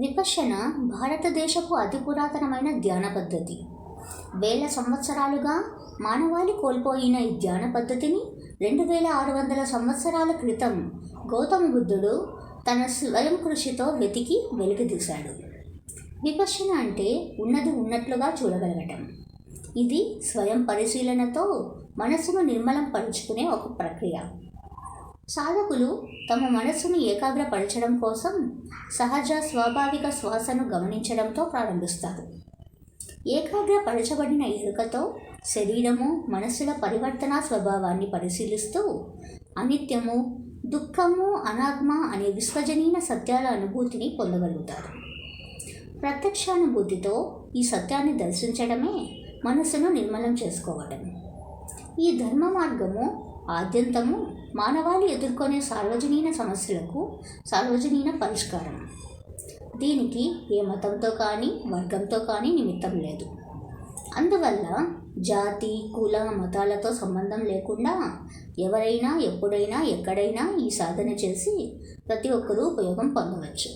విపశన భారతదేశపు అతి పురాతనమైన ధ్యాన పద్ధతి. వేల సంవత్సరాలుగా మానవాళి కోల్పోయిన ఈ ధ్యాన పద్ధతిని రెండు వేల ఆరు వందల సంవత్సరాల క్రితం గౌతమ బుద్ధుడు తన స్వయం కృషితో వెతికి వెలుగుదీశాడు విపశన అంటే ఉన్నది ఉన్నట్లుగా చూడగలగటం. ఇది స్వయం పరిశీలనతో మనసును నిర్మలం పరుచుకునే ఒక ప్రక్రియ. సాధకులు తమ మనస్సును ఏకాగ్రపరచడం కోసం సహజ స్వాభావిక శ్వాసను గమనించడంతో ప్రారంభిస్తారు. ఏకాగ్రపరచబడిన ఎరుకతో శరీరము మనస్సుల పరివర్తన స్వభావాన్ని పరిశీలిస్తూ అనిత్యము దుఃఖము అనాత్మ అనే విశ్వజనీన సత్యాల అనుభూతిని పొందగలుగుతారు. ప్రత్యక్షానుభూతితో ఈ సత్యాన్ని దర్శించడమే మనసును నిర్మలం చేసుకోవడం ఈ ధర్మ మార్గము ఆద్యంతము మానవాళి ఎదుర్కొనే సార్వజనీన సమస్యలకు సార్వజనీన పరిష్కారం. దీనికి ఏ మతంతో కానీ వర్గంతో కానీ నిమిత్తం లేదు. అందువల్ల జాతి కుల మతాలతో సంబంధం లేకుండా ఎవరైనా ఎప్పుడైనా ఎక్కడైనా ఈ సాధన చేసి ప్రతి ఒక్కరూ ఉపయోగం పొందవచ్చు.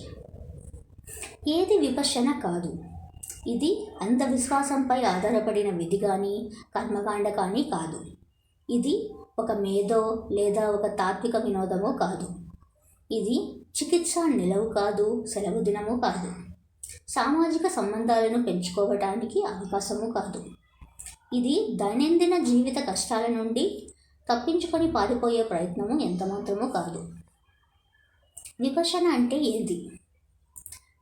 ఏది విపశ్యన కాదు. ఇది అంధవిశ్వాసంపై ఆధారపడిన విధి కానీ కర్మకాండ కానీ కాదు. ఇది ఒక మేధో లేదా ఒక తాత్విక వినోదమో కాదు. ఇది చికిత్స నిలవు కాదు సెలవు దినము కాదు. సామాజిక సంబంధాలను పెంచుకోవటానికి అవకాశము కాదు. ఇది దైనందిన జీవిత కష్టాల నుండి తప్పించుకొని పారిపోయే ప్రయత్నము ఎంతమాత్రమూ కాదు. విపశన అంటే ఏది?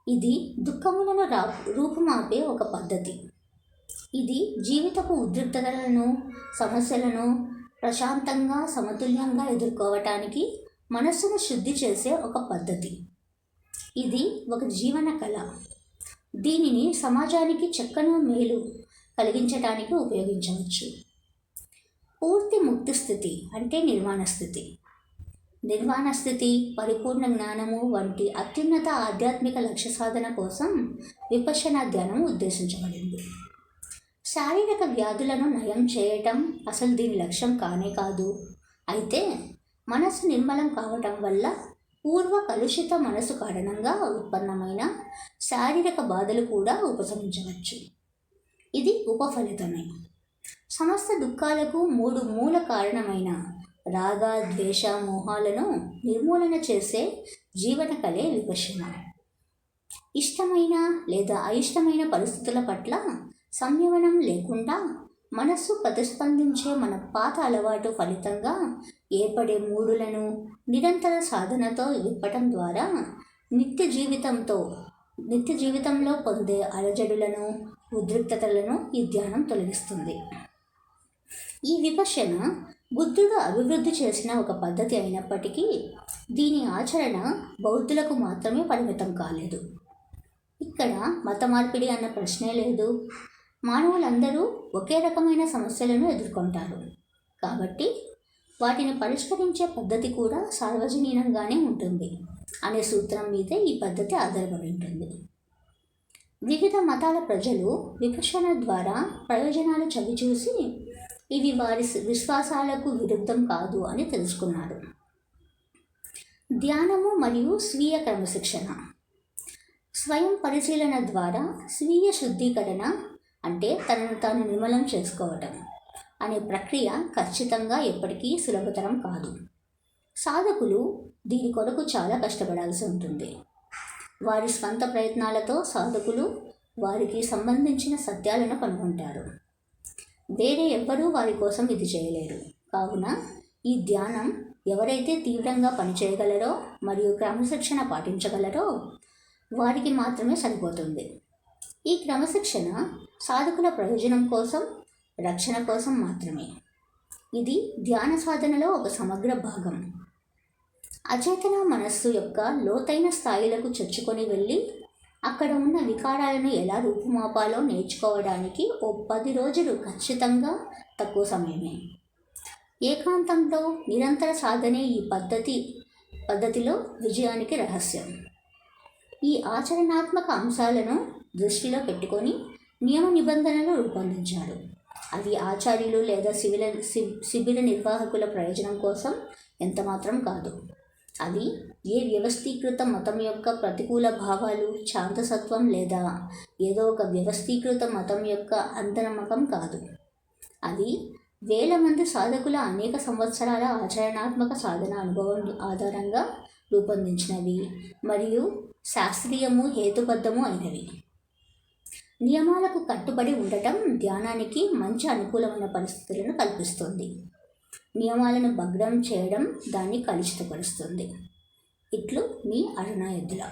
ఇది దుఃఖములను రా రూపుమాపే ఒక పద్ధతి. ఇది జీవితపు ఉద్రిక్తతలను సమస్యలను ప్రశాంతంగా సమతుల్యంగా ఎదుర్కోవటానికి మనస్సును శుద్ధి చేసే ఒక పద్ధతి. ఇది ఒక జీవన కళ. దీనిని సమాజానికి చక్కని మేలు కలిగించటానికి ఉపయోగించవచ్చు. పూర్తి ముక్తి స్థితి అంటే నిర్వాణ స్థితి. నిర్వాణ స్థితి పరిపూర్ణ జ్ఞానము వంటి అత్యున్నత ఆధ్యాత్మిక లక్ష్య సాధన కోసం విపశన ధ్యానం ఉద్దేశించబడింది. శారీరక వ్యాధులను నయం చేయటం అసలు దీని లక్ష్యం కానే కాదు. అయితే మనసు నిర్మలం కావటం వల్ల పూర్వ కలుషిత మనసు కారణంగా ఉత్పన్నమైన శారీరక బాధలు కూడా ఉపశమించవచ్చు. ఇది ఉపఫలితమే. సమస్త దుఃఖాలకు మూడు మూల కారణమైన రాగ ద్వేష మోహాలను నిర్మూలన చేసే జీవన కలే విపశమ ఇష్టమైన లేదా అయిష్టమైన పరిస్థితుల పట్ల సంయమనం లేకుండా మనస్సు ప్రతిస్పందించే మన పాత అలవాటు ఫలితంగా ఏర్పడే మూడులను నిరంతర సాధనతో విప్పటం ద్వారా నిత్య జీవితంతో నిత్య జీవితంలో పొందే అలజడులను ఉద్రిక్తతలను ఈ ధ్యానం తొలగిస్తుంది. ఈ విపశన బుద్ధుడు అభివృద్ధి చేసిన ఒక పద్ధతి అయినప్పటికీ దీని ఆచరణ బౌద్ధులకు మాత్రమే పరిమితం కాలేదు. ఇక్కడ మత మార్పిడి అన్న ప్రశ్నే లేదు. మానవులందరూ ఒకే రకమైన సమస్యలను ఎదుర్కొంటారు. కాబట్టి వాటిని పరిష్కరించే పద్ధతి కూడా సార్వజనీనంగానే ఉంటుంది అనే సూత్రం మీదే ఈ పద్ధతి ఆధారపడి ఉంటుంది. వివిధ మతాల ప్రజలు విపశన ద్వారా ప్రయోజనాలు చవిచూసి ఇవి వారి విశ్వాసాలకు విరుద్ధం కాదు అని తెలుసుకున్నారు. ధ్యానము మరియు స్వీయ క్రమశిక్షణ. స్వయం పరిశీలన ద్వారా స్వీయ శుద్ధీకరణ అంటే తనను తాను నిర్మలం చేసుకోవటం అనే ప్రక్రియ ఖచ్చితంగా ఎప్పటికీ సులభతరం కాదు. సాధకులు దీని కొరకు చాలా కష్టపడాల్సి ఉంటుంది. వారి స్వంత ప్రయత్నాలతో సాధకులు వారికి సంబంధించిన సత్యాలను కనుగొంటారు. వేరే ఎవ్వరూ వారి కోసం ఇది చేయలేరు. కావున ఈ ధ్యానం ఎవరైతే తీవ్రంగా పనిచేయగలరో మరియు క్రమశిక్షణ పాటించగలరో వారికి మాత్రమే సరిపోతుంది. ఈ క్రమశిక్షణ సాధకుల ప్రయోజనం కోసం రక్షణ కోసం మాత్రమే. ఇది ధ్యాన సాధనలో ఒక సమగ్ర భాగం. అచేతన మనస్సు యొక్క లోతైన స్థాయిలకు చొచ్చుకొని వెళ్ళి అక్కడ ఉన్న వికారాలను ఎలా రూపుమాపాలో నేర్చుకోవడానికి ఓ పది రోజులు ఖచ్చితంగా తక్కువ సమయమే. ఏకాంతంలో నిరంతర సాధనే ఈ పద్ధతి పద్ధతిలో విజయానికి రహస్యం. ఈ ఆచరణాత్మక అంశాలను దృష్టిలో పెట్టుకొని నియమ నిబంధనలు రూపొందించారు అవి ఆచార్యులు లేదా శిబిర శిబిర నిర్వాహకుల ప్రయోజనం కోసం ఎంతమాత్రం కాదు. అది ఏ వ్యవస్థీకృత మతం యొక్క ప్రతికూల భావాలు శాంతసత్వం లేదా ఏదో ఒక వ్యవస్థీకృత మతం యొక్క అంతర్నమ్మకం కాదు. అది వేల మంది సాధకుల అనేక సంవత్సరాల ఆచరణాత్మక సాధన అనుభవం ఆధారంగా రూపొందించినవి మరియు శాస్త్రీయము హేతుబద్ధము అయినవి. నియమాలకు కట్టుబడి ఉండటం ధ్యానానికి మంచి అనుకూలమైన పరిస్థితులను కల్పిస్తుంది. నియమాలను భగ్నం చేయడం దాన్ని కలుషితపరుస్తుంది. ఇట్లు మీ అరుణాయుద్ధుల